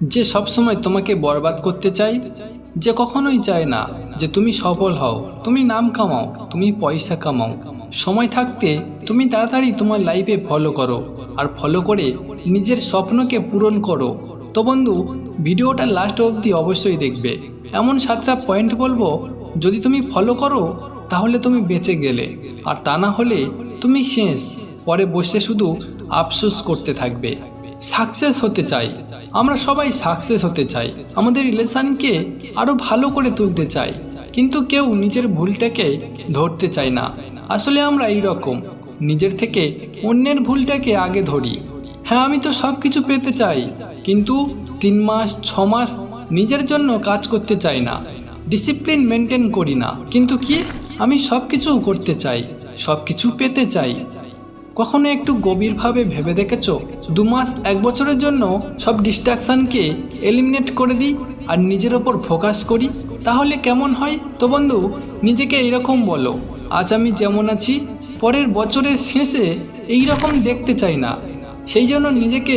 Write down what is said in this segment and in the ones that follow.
যে সবসময় তোমাকে বরবাদ করতে চাই যে কখনোই চায় না যে তুমি সফল হও। তুমি নাম কামাও, তুমি পয়সা কামাও। সময় থাকতে তুমি তাড়াতাড়ি তোমার লাইফে ফলো করো আর ফলো করে নিজের স্বপ্নকে পূরণ করো। তো বন্ধু, ভিডিওটা লাস্ট অবধি অবশ্যই দেখবে। এমন সাতটা পয়েন্ট বলব, যদি তুমি ফলো করো, তাহলে তুমি বেঁচে গেলে। আর তা না হলে তুমি শেষ, পরে বসে শুধু আফসোস করতে থাকবে। সাকসেস হতে চাই। আমরা সবাই সাকসেস হতে চাই। আমাদের রিলেশনকে আরও ভালো করে তুলতে চাই। কিন্তু কেউ নিজের ভুলটাকে ধরতে চায় না। আসলে আমরা এই রকম নিজের থেকে অন্যের ভুলটাকে আগে ধরি। হ্যাঁ আমি তো সব কিছু পেতে চাই। কিন্তু তিন মাস, ছ মাস নিজের জন্য কাজ করতে চাই না। ডিসিপ্লিন মেনটেন করি না। কিন্তু কি? আমি সব কিছু করতে চাই। সব কিছু পেতে চাই। কখনো একটু গভীরভাবে ভেবে দেখেছ দু মাস, এক বছরের জন্য সব ডিস্ট্রাকশনকে এলিমিনেট করে দিই আর নিজের ওপর ফোকাস করি তাহলে কেমন হয় তো বন্ধু, নিজেকে এইরকম বলো, আজ আমি যেমন আছি, পরের বছরের শেষে এই রকম দেখতে চাই না সেই জন্য নিজেকে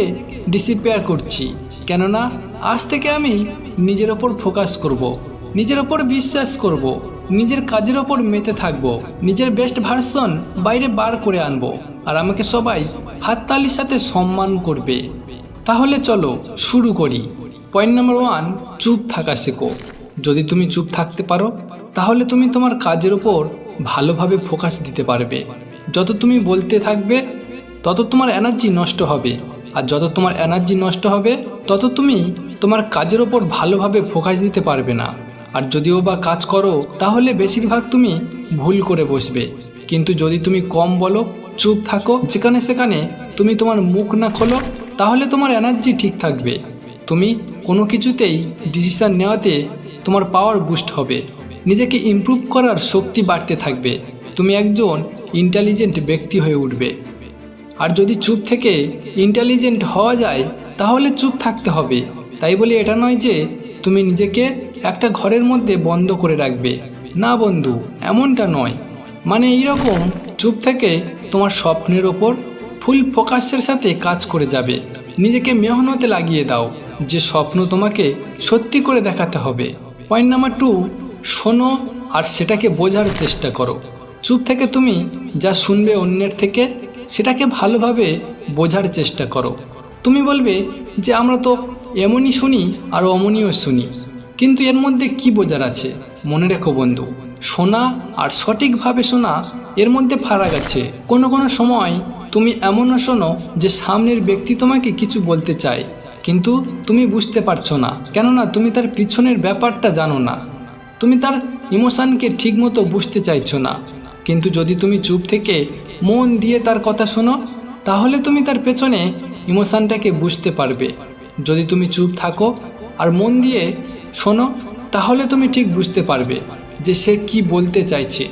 ডিসিপেয়ার করছি কেননা, আজ থেকে আমি নিজের ওপর ফোকাস করব। নিজের ওপর বিশ্বাস করব। নিজের কাজের ওপর মেতে থাকব, নিজের বেস্ট ভার্সন বাইরে বার করে আনব, আর আমাকে সবাই হাততালির সাথে সম্মান করবে। তাহলে চলো, শুরু করি। পয়েন্ট নাম্বার ওয়ান চুপ থাকা শেখো। যদি তুমি চুপ থাকতে পারো, তাহলে তুমি তোমার কাজের ওপর ভালোভাবে ফোকাস দিতে পারবে। যত তুমি বলতে থাকবে, তত তোমার এনার্জি নষ্ট হবে। আর যত তোমার এনার্জি নষ্ট হবে, তত তুমি তোমার কাজের ওপর ভালোভাবে ফোকাস দিতে পারবে না। আর যদিও বা কাজ করো, তাহলে বেশিরভাগ তুমি ভুল করে বসবে। কিন্তু যদি তুমি কম বলো, চুপ থাকো, যেখানে সেখানে তুমি তোমার মুখ না খোলো, তাহলে তোমার এনার্জি ঠিক থাকবে। তুমি কোনো কিছুতেই ডিসিশন নেওয়াতে তোমার পাওয়ার বুস্ট হবে। নিজেকে ইমপ্রুভ করার শক্তি বাড়তে থাকবে। তুমি একজন ইন্টেলিজেন্ট ব্যক্তি হয়ে উঠবে। আর যদি চুপ থেকে ইন্টেলিজেন্ট হওয়া যায়, তাহলে চুপ থাকতে হবে। তাই বলে এটা নয় যে তুমি নিজেকে একটা ঘরের মধ্যে বন্ধ করে রাখবে। না বন্ধু, এমনটা নয়। মানে এইরকম চুপ থেকে তোমার স্বপ্নের ওপর ফুল ফোকাসের সাথে কাজ করে যাবে। নিজেকে মেহনতে লাগিয়ে দাও, যে স্বপ্ন তোমাকে সত্যি করে দেখাতে হবে। পয়েন্ট নাম্বার টু, শোনো আর সেটাকে বোঝার চেষ্টা করো। চুপ থেকে তুমি যা শুনবে অন্যের থেকে, সেটাকে ভালোভাবে বোঝার চেষ্টা করো। তুমি বলবে যে, আমরা তো এমনই শুনি আর অমনিও শুনি। কিন্তু এর মধ্যে কি বোঝার আছে? মনে রেখো বন্ধু শোনা আর সঠিকভাবে শোনা এর মধ্যে ফারাক আছে। কোনো কোনো সময় তুমি এমনও শোনো যে সামনের ব্যক্তি তোমাকে কিছু বলতে চায়, কিন্তু তুমি বুঝতে পারছ না। কেননা তুমি তার পিছনের ব্যাপারটা জানো না। তুমি তার ইমোশনকে ঠিকমতো বুঝতে চাইছো না। কিন্তু যদি তুমি চুপ থেকে মন দিয়ে তার কথা শোনো, তাহলে তুমি তার পেছনে ইমোশানটাকে বুঝতে পারবে। যদি তুমি চুপ থাকো আর মন দিয়ে শোনো, তাহলে তুমি ঠিক বুঝতে পারবে যে সে কি বলতে চাইছে।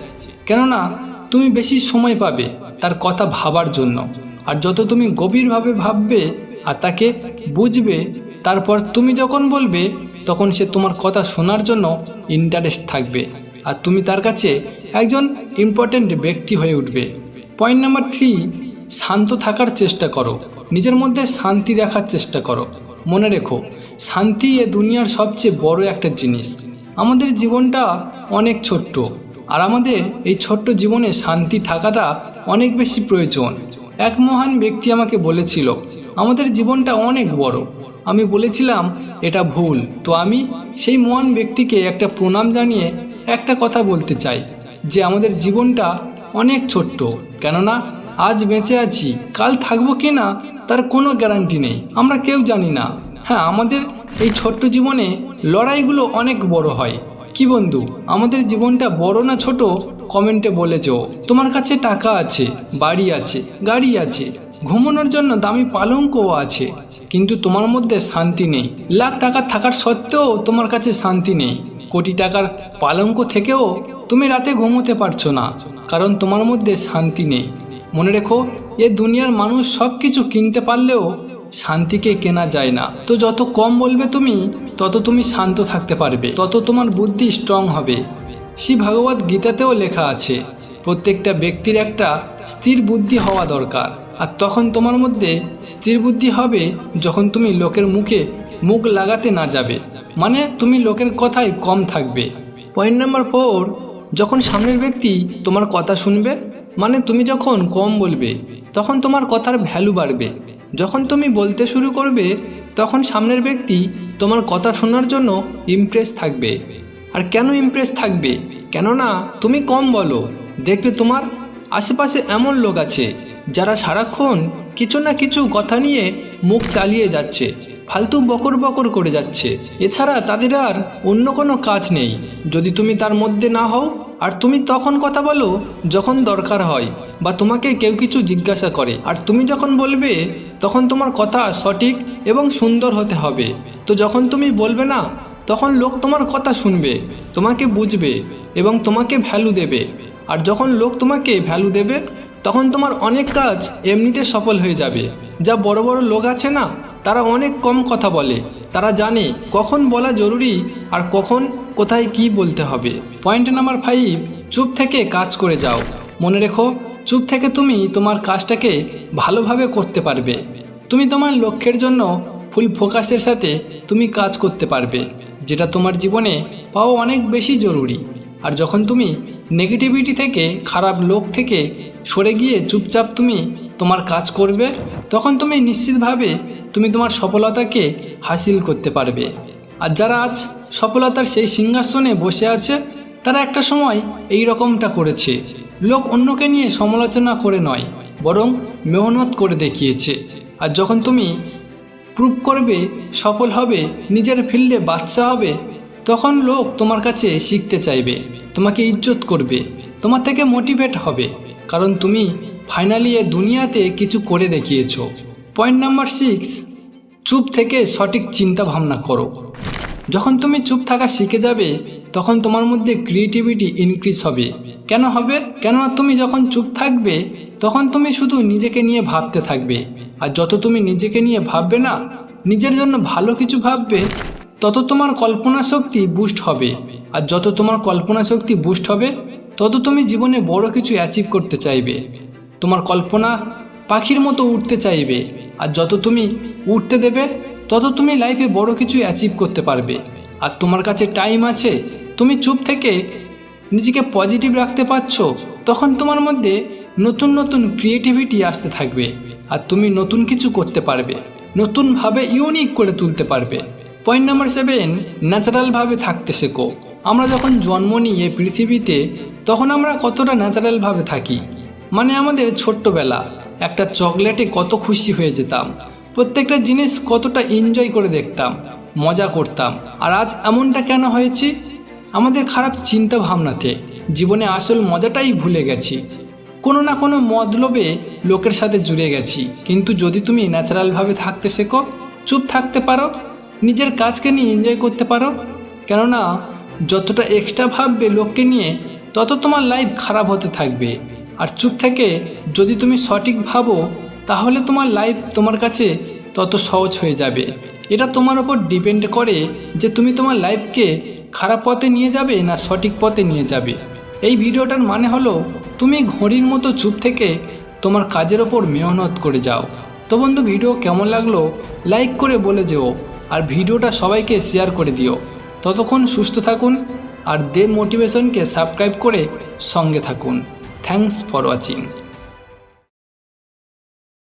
কেননা, তুমি বেশি সময় পাবে তার কথা ভাবার জন্য। আর যত তুমি গভীরভাবে ভাববে আর তাকে বুঝবে, তারপর তুমি যখন বলবে, তখন সে তোমার কথা শোনার জন্য ইন্টারেস্ট থাকবে। আর তুমি তার কাছে একজন ইম্পর্ট্যান্ট ব্যক্তি হয়ে উঠবে। পয়েন্ট নাম্বার থ্রি শান্ত থাকার চেষ্টা করো। নিজের মধ্যে শান্তি রাখার চেষ্টা করো। মনে রেখো, শান্তি এ দুনিয়ার সবচেয়ে বড় একটা জিনিস। আমাদের জীবনটা অনেক ছোট্ট, আর আমাদের এই ছোট্ট জীবনে শান্তি থাকাটা অনেক বেশি প্রয়োজন। এক মহান ব্যক্তি আমাকে বলেছিল, আমাদের জীবনটা অনেক বড়। আমি বলেছিলাম, এটা ভুল। তো আমি সেই মহান ব্যক্তিকে একটা প্রণাম জানিয়ে একটা কথা বলতে চাই, যে আমাদের জীবনটা অনেক ছোট্ট। কেননা আজ বেঁচে আছি। কাল থাকব কি না, তার কোনো গ্যারান্টি নেই। আমরা কেউ জানি না। হ্যাঁ আমাদের এই ছোট্ট জীবনে লড়াইগুলো অনেক বড় হয়। কি বন্ধু, আমাদের জীবনটা বড় না ছোট? কমেন্টে বলেছ। তোমার কাছে টাকা আছে, বাড়ি আছে, গাড়ি আছে। ঘুমানোর জন্য দামি পালঙ্কও আছে। কিন্তু তোমার মধ্যে শান্তি নেই। লাখ টাকা থাকার সত্ত্বেও তোমার কাছে শান্তি নেই। কোটি টাকার পালঙ্ক থেকেও তুমি রাতে ঘুমোতে পারছ না। কারণ তোমার মধ্যে শান্তি নেই। মনে রেখো, এ দুনিয়ার মানুষ সব কিছু কিনতে পারলেও শান্তিকে কেনা যায় না। তো যত কম বলবে তুমি, তত তুমি শান্ত থাকতে পারবে, তত তোমার বুদ্ধি স্ট্রং হবে। শ্রী ভাগবত গীতাতেও লেখা আছে, প্রত্যেকটা ব্যক্তির একটা স্থির বুদ্ধি হওয়া দরকার। আর তখন তোমার মধ্যে স্থির বুদ্ধি হবে যখন তুমি লোকের মুখে মুখ লাগাতে না যাবে। মানে তুমি লোকের কথায় কম থাকবে। পয়েন্ট নাম্বার ফোর যখন সামনের ব্যক্তি তোমার কথা শুনবে মানে তুমি যখন কম বলবে, তখন তোমার কথার ভ্যালু বাড়বে। যখন তুমি বলতে শুরু করবে, তখন সামনের ব্যক্তি তোমার কথা শোনার জন্য ইমপ্রেস থাকবে। আর কেন ইমপ্রেস থাকবে? কেননা তুমি কম বলো। দেখবে তোমার আশেপাশে এমন লোক আছে, যারা সারাক্ষণ কিছু না কিছু কথা নিয়ে মুখ চালিয়ে যাচ্ছে। ফালতু বকর বকর করে যাচ্ছে। এছাড়া তাদের আর অন্য কোনো কাজ নেই। যদি তুমি তার মধ্যে না হও, আর তুমি তখন কথা বলো যখন দরকার হয়, বা তোমাকে কেউ কিছু জিজ্ঞাসা করে। আর তুমি যখন বলবে, তখন তোমার কথা সঠিক এবং সুন্দর হতে হবে। তো যখন তুমি বলবে না, তখন লোক তোমার কথা শুনবে, তোমাকে বুঝবে এবং তোমাকে ভ্যালু দেবে। আর যখন লোক তোমাকে ভ্যালু দেবে, তখন তোমার অনেক কাজ এমনিতে সফল হয়ে যাবে। যা বড় বড় লোক আছে না তারা অনেক কম কথা বলে। তারা জানে কখন বলা জরুরি আর কখন কোথায় কি বলতে হবে। পয়েন্ট নাম্বার ফাইভ চুপ থেকে কাজ করে যাও। মনে রেখো, চুপ থেকে তুমি তোমার কাজটাকে ভালোভাবে করতে পারবে। তুমি তোমার লক্ষ্যের জন্য ফুল ফোকাসের সাথে তুমি কাজ করতে পারবে, যেটা তোমার জীবনে পাওয়া অনেক বেশি জরুরি। আর যখন তুমি নেগেটিভিটি থেকে, খারাপ লোক থেকে সরে গিয়ে চুপচাপ তুমি তোমার কাজ করবে তখন তুমি নিশ্চিতভাবে তুমি তোমার সফলতাকে হাসিল করতে পারবে। আর যারা আজ সফলতার সেই সিংহাসনে বসে আছে, তারা একটা সময় এই রকমটা করেছে। লোক অন্যকে নিয়ে সমালোচনা করে নয়, বরং মেহনত করে দেখিয়েছে। আর যখন তুমি প্রুভ করবে, সফল হবে, নিজের ফিল্ডে বাচ্চা হবে, তখন লোক তোমার কাছে শিখতে চাইবে, তোমাকে ইজ্জত করবে, তোমার থেকে মোটিভেট হবে। কারণ তুমি ফাইনালি এ দুনিয়াতে কিছু করে দেখিয়েছ। পয়েন্ট নাম্বার সিক্স চুপ থেকে সঠিক চিন্তা ভাবনা করো। যখন তুমি চুপ থাকা শিখে যাবে, তখন তোমার মধ্যে ক্রিয়েটিভিটি ইনক্রিজ হবে। কেন হবে? কেননা তুমি যখন চুপ থাকবে, তখন তুমি শুধু নিজেকে নিয়ে ভাবতে থাকবে। আর যত তুমি নিজেকে নিয়ে ভাববে না, নিজের জন্য ভালো কিছু ভাববে, তত তোমার কল্পনা শক্তি বুস্ট হবে। আর যত তোমার কল্পনা শক্তি বুস্ট হবে, তত তুমি জীবনে বড় কিছু অ্যাচিভ করতে চাইবে। তোমার কল্পনা পাখির মতো উঠতে চাইবে। আর যত তুমি উঠতে দেবে, তত তুমি লাইফে বড় কিছু অ্যাচিভ করতে পারবে। আর তোমার কাছে টাইম আছে, তুমি চুপ থেকে নিজেকে পজিটিভ রাখতে পারছ, তখন তোমার মধ্যে নতুন নতুন ক্রিয়েটিভিটি আসতে থাকবে। আর তুমি নতুন কিছু করতে পারবে, নতুনভাবে ইউনিক করে তুলতে পারবে। পয়েন্ট নাম্বার সেভেন ন্যাচারালভাবে থাকতে শেখো। আমরা যখন জন্ম এই পৃথিবীতে, তখন আমরা কতটা ন্যাচারালভাবে থাকি? মানে আমাদের ছোট্টবেলা একটা চকলেটে কত খুশি হয়ে যেতাম। প্রত্যেকটা জিনিস কতটা এনজয় করে দেখতাম, মজা করতাম। আর আজ এমনটা কেন হয়েছে? আমাদের খারাপ চিন্তা ভাবনাতে জীবনে আসল মজাটাই ভুলে গেছি। কোনো না কোনো মতলবে লোকের সাথে জুড়ে গেছি। কিন্তু যদি তুমি ন্যাচারালভাবে থাকতে শেখো, চুপ থাকতে পারো, নিজের কাজকে নিয়ে এনজয় করতে পারো। কেননা, যতটা এক্সট্রা ভাববে লোককে নিয়ে, তত তোমার লাইফ খারাপ হতে থাকবে। আর চুপ থেকে যদি তুমি সঠিক ভাবো, তাহলে তোমার লাইফ তোমার কাছে তত সহজ হয়ে যাবে। এটা তোমার ওপর ডিপেন্ড করে যে তুমি তোমার লাইফকে খারাপ পথে নিয়ে যাবে না সঠিক পথে নিয়ে যাবে। এই ভিডিওটার মানে হলো, তুমি ঘড়ির মতো চুপ থেকে তোমার কাজের ওপর মেহনত করে যাও। তো বন্ধু, ভিডিও কেমন লাগল লাইক করে বলে যেও, আর ভিডিওটা সবাইকে শেয়ার করে দিও। ততক্ষণ সুস্থ থাকুন আর দে মোটিভেশনকে সাবস্ক্রাইব করে সঙ্গে থাকুন। Thanks for watching